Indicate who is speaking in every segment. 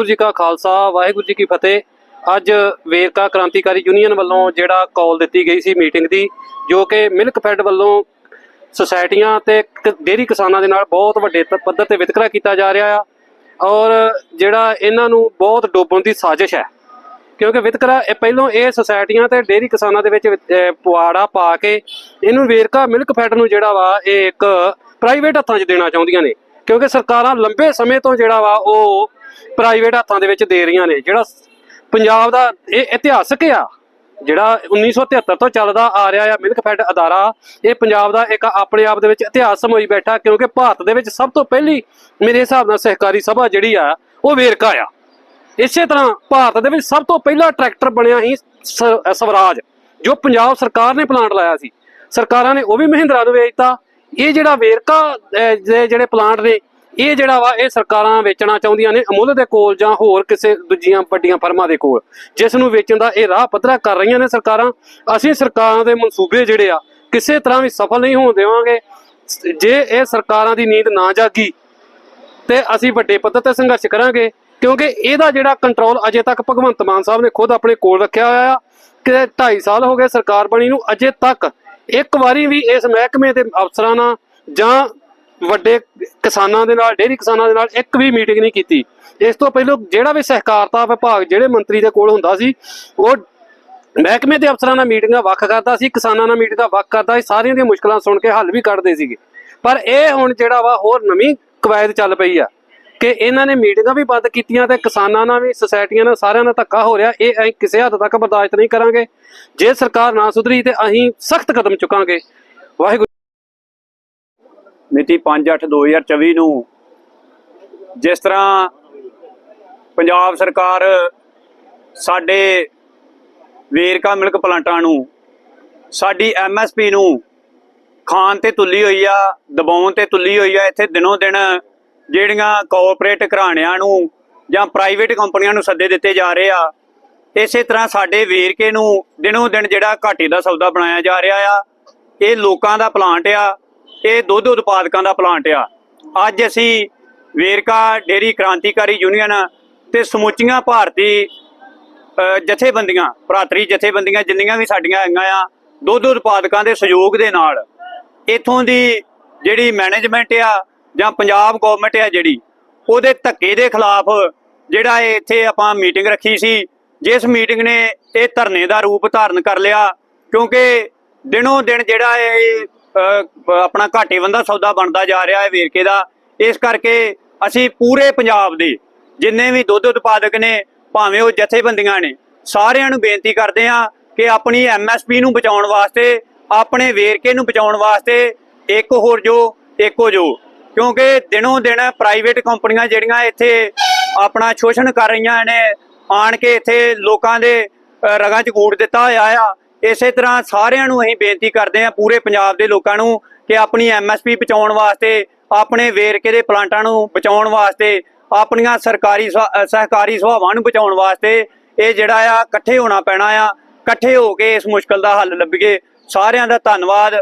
Speaker 1: ਵਾਹਿਗੁਰੂ ਜੀ ਕਾ ਖਾਲਸਾ, ਵਾਹਿਗੁਰੂ ਜੀ ਕੀ ਫਤਿਹ। ਅੱਜ ਵੇਰਕਾ ਕ੍ਰਾਂਤੀਕਾਰੀ ਯੂਨੀਅਨ ਵੱਲੋਂ ਜਿਹੜਾ ਕਾਲ ਦਿੱਤੀ ਗਈ ਸੀ ਮੀਟਿੰਗ ਦੀ, ਜੋ ਕਿ ਮਿਲਕ ਫੈਡ ਵੱਲੋਂ ਸੁਸਾਇਟੀਆਂ ਤੇ ਕ- ਡੇਅਰੀ ਕਿਸਾਨਾਂ ਦੇ ਨਾਲ ਬਹੁਤ ਵੱਡੇ ਪੱਧਰ ਤੇ ਵਿਤਕਰਾ ਕੀਤਾ ਜਾ ਰਿਹਾ ਆ। ਔਰ ਜਿਹੜਾ ਇਹਨਾਂ ਨੂੰ ਬਹੁਤ ਡੋਬਣ ਦੀ ਸਾਜ਼ਿਸ਼ ਹੈ। ਕਿਉਂਕਿ ਵਿਤਕਰਾ, ਇਹ ਪਹਿਲੋਂ ਇਹ ਸੁਸਾਇਟੀਆਂ ਤੇ ਡੇਅਰੀ ਕਿਸਾਨਾਂ ਦੇ ਵਿੱਚ ਪੁਆੜਾ ਪਾ ਕੇ, ਇਹਨੂੰ ਵੇਰਕਾ ਮਿਲਕ ਫੈਡ ਨੂੰ ਜਿਹੜਾ ਵਾ, ਇਹ ਇੱਕ ਪ੍ਰਾਈਵੇਟ ਹੱਥਾਂ 'ਚ ਦੇਣਾ ਚਾਹੁੰਦੀਆਂ ਨੇ। ਕਿਉਂਕਿ ਸਰਕਾਰਾਂ ਲੰਬੇ ਸਮੇਂ ਤੋਂ ਜਿਹੜਾ ਵਾ ਉਹ ਪ੍ਰਾਈਵੇਟ ਹੱਥਾਂ ਦੇ ਵਿੱਚ ਦੇ ਰਹੀਆਂ ਨੇ। ਜਿਹੜਾ ਪੰਜਾਬ ਦਾ ਇਹ ਇਤਿਹਾਸਕ ਆ, ਜਿਹੜਾ 1973 ਤੋਂ ਚੱਲਦਾ ਆ ਰਿਹਾ ਆ ਮਿਲਕ ਫੈਡ ਅਦਾਰਾ, ਇਹ ਪੰਜਾਬ ਦਾ ਇੱਕ ਆਪਣੇ ਆਪ ਦੇ ਵਿੱਚ ਇਤਿਹਾਸ ਸਮੋਈ ਬੈਠਾ ਕਿਉਂਕਿ ਭਾਰਤ ਦੇ ਵਿੱਚ ਸਭ ਤੋਂ ਪਹਿਲੀ ਮੇਰੇ ਹਿਸਾਬ ਨਾਲ ਸਹਿਕਾਰੀ ਸਭਾ ਜਿਹੜੀ ਆ, ਉਹ ਵੇਰਕਾ ਆ। ਇਸੇ ਤਰ੍ਹਾਂ ਭਾਰਤ ਦੇ ਵਿੱਚ ਸਭ ਤੋਂ ਪਹਿਲਾ ਟਰੈਕਟਰ ਬਣਿਆ ਸੀ ਸਵਰਾਜ, ਜੋ ਪੰਜਾਬ ਸਰਕਾਰ ਨੇ ਪਲਾਂਟ ਲਾਇਆ ਸੀ। ਸਰਕਾਰਾਂ ਨੇ ਉਹ ਵੀ ਮਹਿੰਦਰਾ ਨੂੰ ਵੇਚਤਾ ਇਹ ਜਿਹੜਾ ਵੇਰਕਾ ਦੇ ਜਿਹੜੇ ਪਲਾਂਟ ਨੇ, ਇਹ ਜਿਹੜਾ ਵਾ, ਇਹ ਸਰਕਾਰਾਂ ਵੇਚਣਾ ਚਾਹੁੰਦੀਆਂ ਨੇ ਅਮੁੱਲ ਦੇ ਕੋਲ ਜਾਂ ਹੋਰ ਕਿਸੇ ਦੂਜੀਆਂ ਵੱਡੀਆਂ ਫਰਮਾਂ ਦੇ ਕੋਲ। ਜਿਸ ਨੂੰ ਵੇਚਣ ਦਾ ਇਹ ਰਾਹ ਪੱਧਰਾ ਕਰ ਰਹੀਆਂ ਨੇ ਸਰਕਾਰਾਂ। ਅਸੀਂ ਸਰਕਾਰਾਂ ਦੇ ਮਨਸੂਬੇ ਜਿਹੜੇ ਆ, ਕਿਸੇ ਤਰ੍ਹਾਂ ਵੀ ਸਫਲ ਨਹੀਂ ਹੋਣ ਦੇਵਾਂਗੇ। ਜੇ ਇਹ ਸਰਕਾਰਾਂ ਦੀ ਨੀਂਦ ਨਾ ਜਾਗੀ, ਤੇ ਅਸੀਂ ਵੱਡੇ ਪੱਧਰ ਤੇ ਸੰਘਰਸ਼ ਕਰਾਂਗੇ, ਕਿਉਂਕਿ ਇਹਦਾ ਜਿਹੜਾ ਕੰਟਰੋਲ ਅਜੇ ਤੱਕ ਭਗਵੰਤ ਮਾਨ ਸਾਹਿਬ ਨੇ ਖੁਦ ਆਪਣੇ ਕੋਲ ਰੱਖਿਆ ਹੋਇਆ ਆ, ਕਿ 2.5 ਸਾਲ ਹੋ ਗਏ ਸਰਕਾਰ ਬਣੀ ਨੂੰ, ਅਜੇ ਤੱਕ ਇੱਕ ਵਾਰੀ ਵੀ ਇਸ ਮਹਿਕਮੇ ਦੇ ਅਫਸਰਾਂ ਨਾਲ ਜਾਂ ਵੱਡੇ ਕਿਸਾਨਾਂ ਦੇ ਨਾਲ, ਡੇਅਰੀ ਕਿਸਾਨਾਂ ਦੇ ਨਾਲ ਇੱਕ ਵੀ ਮੀਟਿੰਗ ਨਹੀਂ ਕੀਤੀ। ਇਸ ਤੋਂ ਪਹਿਲਾਂ ਜਿਹੜਾ ਵੀ ਸਹਿਕਾਰਤਾ ਵਿਭਾਗ ਜਿਹੜੇ ਮੰਤਰੀ ਦੇ ਕੋਲ ਹੁੰਦਾ ਸੀ, ਉਹ ਮਹਿਕਮੇ ਦੇ ਅਫਸਰਾਂ ਨਾਲ ਮੀਟਿੰਗਾਂ ਵੱਖ ਕਰਦਾ ਸੀ, ਕਿਸਾਨਾਂ ਨਾਲ ਮੀਟਿੰਗਾਂ ਵੱਖ ਕਰਦਾ ਸੀ, ਸਾਰੀਆਂ ਦੀਆਂ ਮੁਸ਼ਕਲਾਂ ਸੁਣ ਕੇ ਹੱਲ ਵੀ ਕੱਢਦੇ ਸੀਗੇ। ਪਰ ਇਹ ਹੁਣ ਜਿਹੜਾ ਵਾ, ਹੋਰ ਨਵੀਂ ਕਵਾਇਦ ਚੱਲ ਪਈ ਆ। ਕਿ ਇਹਨਾਂ ਨੇ ਮੀਟਿੰਗਾਂ ਵੀ ਬੰਦ ਕੀਤੀਆਂ ਤੇ ਕਿਸਾਨਾਂ ਨਾਲ ਵੀ ਸੁਸਾਇਟੀਆਂ ਨਾਲ ਸਾਰਿਆਂ ਨਾਲ ਧੱਕਾ ਹੋ ਰਿਹਾ। ਇਹ ਅਸੀਂ ਕਿਸੇ ਹੱਦ ਤੱਕ ਬਰਦਾਸ਼ਤ ਨਹੀਂ ਕਰਾਂਗੇ। ਜੇ ਸਰਕਾਰ ਨਾ ਸੁਧਰੀ ਤੇ ਅਸੀਂ ਸਖਤ ਕਦਮ ਚੁੱਕਾਂਗੇ। ਵਾਹਿਗੁਰੂ
Speaker 2: ਮਿਤੀ 5/8/2024 ਨੂੰ ਜਿਸ ਤਰ੍ਹਾਂ ਪੰਜਾਬ ਸਰਕਾਰ ਸਾਡੇ ਵੇਰਕਾ ਮਿਲਕ ਪਲਾਂਟਾਂ ਨੂੰ, ਸਾਡੀ ਐਮਐਸਪੀ ਨੂੰ ਖਾਨ ਤੇ ਤੁੱਲੀ ਹੋਈ ਆ, ਦਬਾਉਣ ਤੇ ਤੁੱਲੀ ਹੋਈ ਆ, ਇੱਥੇ ਦਿਨੋਂ ਦਿਨ ਜਿਹੜੀਆਂ ਕਾਰਪੋਰੇਟ ਘਰਾਣਿਆਂ ਨੂੰ ਜਾਂ ਪ੍ਰਾਈਵੇਟ ਕੰਪਨੀਆਂ ਨੂੰ ਸੱਦੇ ਦਿੱਤੇ ਜਾ ਰਹੇ ਆ, ਇਸੇ ਤਰ੍ਹਾਂ ਸਾਡੇ ਵੇਰਕੇ ਨੂੰ ਦਿਨੋਂ ਦਿਨ ਜਿਹੜਾ ਘਾਟੇ ਦਾ ਸੌਦਾ ਬਣਾਇਆ ਜਾ ਰਿਹਾ ਆ, ਇਹ ਲੋਕਾਂ ਦਾ ਪਲਾਂਟ ਆ, ਇਹ ਦੁੱਧ ਉਤਪਾਦਕਾਂ ਦਾ ਪਲਾਂਟ ਆ। ਅੱਜ ਅਸੀਂ ਵੇਰਕਾ ਡੇਰੀ ਕ੍ਰਾਂਤੀਕਾਰੀ ਯੂਨੀਅਨ ਤੇ ਸਮੁੱਚੀਆਂ ਭਾਰਤੀ ਜਥੇਬੰਦੀਆਂ, ਭਰਾਤਰੀ ਜਥੇਬੰਦੀਆਂ ਜਿੰਨੀਆਂ ਵੀ ਸਾਡੀਆਂ ਹੈਗੀਆਂ ਆ, ਦੁੱਧ ਉਤਪਾਦਕਾਂ ਦੇ ਸਹਿਯੋਗ ਦੇ ਨਾਲ ਇਥੋਂ ਦੀ ਜਿਹੜੀ ਮੈਨੇਜਮੈਂਟ ਆ ਜਾਂ ਪੰਜਾਬ ਗਵਰਨਮੈਂਟ ਹੈ ਜਿਹੜੀ, ਉਹਦੇ ਧੱਕੇ ਦੇ ਖਿਲਾਫ ਜਿਹੜਾ ਇਹ ਇੱਥੇ ਆਪਾਂ ਮੀਟਿੰਗ ਰੱਖੀ ਸੀ, ਜਿਸ ਮੀਟਿੰਗ ਨੇ ਇਹ ਧਰਨੇ ਦਾ ਰੂਪ ਧਾਰਨ ਕਰ ਲਿਆ, ਕਿਉਂਕਿ ਦਿਨੋਂ ਦਿਨ ਜਿਹੜਾ ਇਹ ਆਪਣਾ ਘਾਟੇਵੰਦਾ ਸੌਦਾ ਬਣਦਾ ਜਾ ਰਿਹਾ ਹੈ ਵੇਰਕੇ ਦਾ, ਇਸ ਕਰਕੇ ਅਸੀਂ ਪੂਰੇ ਪੰਜਾਬ ਦੇ ਜਿੰਨੇ ਵੀ ਦੁੱਧ ਉਤਪਾਦਕ ਨੇ, ਭਾਵੇਂ ਉਹ ਜਥੇਬੰਦੀਆਂ ਨੇ, ਸਾਰਿਆਂ ਨੂੰ ਬੇਨਤੀ ਕਰਦੇ ਹਾਂ ਕਿ ਆਪਣੀ ਐਮਐਸਪੀ ਨੂੰ ਬਚਾਉਣ ਵਾਸਤੇ, ਆਪਣੇ ਵੇਰਕੇ ਨੂੰ ਬਚਾਉਣ ਵਾਸਤੇ ਇੱਕ ਹੋਰ ਜੋ, ਇੱਕੋ ਜੋ। ਕਿਉਂਕਿ ਦਿਨੋਂ ਦਿਨ ਪ੍ਰਾਈਵੇਟ ਕੰਪਨੀਆਂ ਜਿਹੜੀਆਂ ਇੱਥੇ ਆਪਣਾ ਸ਼ੋਸ਼ਣ ਕਰ ਰਹੀਆਂ ਨੇ, ਆਣ ਕੇ ਇੱਥੇ ਲੋਕਾਂ ਦੇ ਰਗਾਂ 'ਚ ਗੂੜ ਦਿੱਤਾ ਹੋਇਆ ਆ। ਇਸੇ ਤਰ੍ਹਾਂ ਸਾਰਿਆਂ ਨੂੰ ਅਸੀਂ ਬੇਨਤੀ ਕਰਦੇ ਹਾਂ, ਪੂਰੇ ਪੰਜਾਬ ਦੇ ਲੋਕਾਂ ਨੂੰ, ਕਿ ਆਪਣੀ ਐਮਐਸਪੀ ਬਚਾਉਣ ਵਾਸਤੇ, ਆਪਣੇ ਵੇਰਕੇ ਦੇ ਪਲਾਂਟਾਂ ਨੂੰ ਬਚਾਉਣ ਵਾਸਤੇ, ਆਪਣੀਆਂ ਸਰਕਾਰੀ ਸਹਿਕਾਰੀ ਸਭਾਵਾਂ ਨੂੰ ਬਚਾਉਣ ਵਾਸਤੇ ਇਹ ਜਿਹੜਾ ਆ ਇਕੱਠੇ ਹੋਣਾ ਪੈਣਾ ਆ। ਇਕੱਠੇ ਹੋ ਕੇ ਇਸ ਮੁਸ਼ਕਲ ਦਾ ਹੱਲ ਲੱਭੀਏ। ਸਾਰਿਆਂ ਦਾ ਧੰਨਵਾਦ।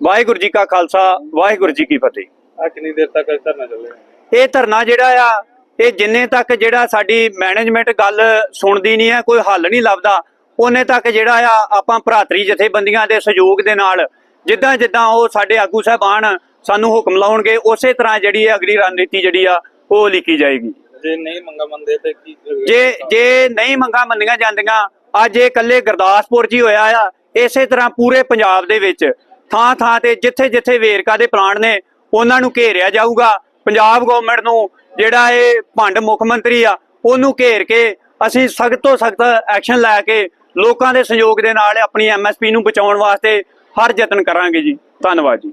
Speaker 2: ਵਾਹਿਗੁਰੂ ਜੀ ਕਾ ਖਾਲਸਾ, ਵਾਹਿਗੁਰੂ ਜੀ ਕੀ ਫਤਿਹ।
Speaker 3: ਆ ਕਿੰਨੀ ਦੇਰ ਤੱਕ ਧਰਨਾ ਚੱਲੇਗਾ
Speaker 2: ਇਹ ਧਰਨਾ ਜਿਹੜਾ ਆ ਇਹ ਜਿੰਨੇ ਤੱਕ ਜਿਹੜਾ ਸਾਡੀ ਮੈਨੇਜਮੈਂਟ ਗੱਲ ਸੁਣਦੀ ਨਹੀਂ ਹੈ ਕੋਈ ਹੱਲ ਨਹੀਂ ਲੱਭਦਾ ਉਹਨੇ ਤੱਕ ਜਿਹੜਾ ਆ ਆਪਾਂ ਭਰਾਤਰੀ ਜਥੇਬੰਦੀਆਂ ਦੇ ਸਹਿਯੋਗ ਦੇ ਨਾਲ ਜਿੱਦਾਂ ਜਿੱਦਾਂ ਉਹ ਸਾਡੇ ਆਗੂ ਸਾਹਿਬਾਨ ਸਾਨੂੰ ਹੁਕਮ ਲਾਉਣਗੇ ਉਸੇ ਤਰ੍ਹਾਂ ਜਿਹੜੀ ਹੈ ਅਗਲੀ ਰਣਨੀਤੀ ਜਿਹੜੀ ਆ ਉਹ ਲਿਖੀ ਜਾਏਗੀ।
Speaker 3: ਜੇ ਨਹੀਂ ਮੰਗਾ ਮੰਨਦੇ ਤੇ ਕੀ
Speaker 2: ਜੇ ਜੇ ਨਹੀਂ ਮੰਗਾਂ ਮੰਨੀਆਂ ਜਾਂਦੀਆਂ ਅੱਜ ਇਹ ਇਕੱਲੇ ਗੁਰਦਾਸਪੁਰ 'ਚ ਹੀ ਹੋਇਆ ਆ ਇਸੇ ਤਰ੍ਹਾਂ ਪੂਰੇ ਪੰਜਾਬ ਦੇ ਵਿੱਚ ਥਾਂ ਥਾਂ ਤੇ ਜਿੱਥੇ ਜਿੱਥੇ ਵੇਰਕਾ ਦੇ ਪਲਾਂਟ ਨੇ ਉਹਨਾਂ ਨੂੰ ਘੇਰਿਆ ਜਾਊਗਾ। ਪੰਜਾਬ ਗਵਰਨਮੈਂਟ ਨੂੰ ਜਿਹੜਾ ਇਹ ਭੰਡ ਮੁੱਖ ਮੰਤਰੀ ਆ, ਉਹਨੂੰ ਘੇਰ ਕੇ ਅਸੀਂ ਸਖਤ ਤੋਂ ਸਖਤ ਐਕਸ਼ਨ ਲੈ ਕੇ ਲੋਕਾਂ ਦੇ ਸਹਿਯੋਗ ਦੇ ਨਾਲ ਆਪਣੀ ਐਮਐਸਪੀ ਨੂੰ ਬਚਾਉਣ ਵਾਸਤੇ ਹਰ ਯਤਨ ਕਰਾਂਗੇ ਜੀ। ਧੰਨਵਾਦ ਜੀ।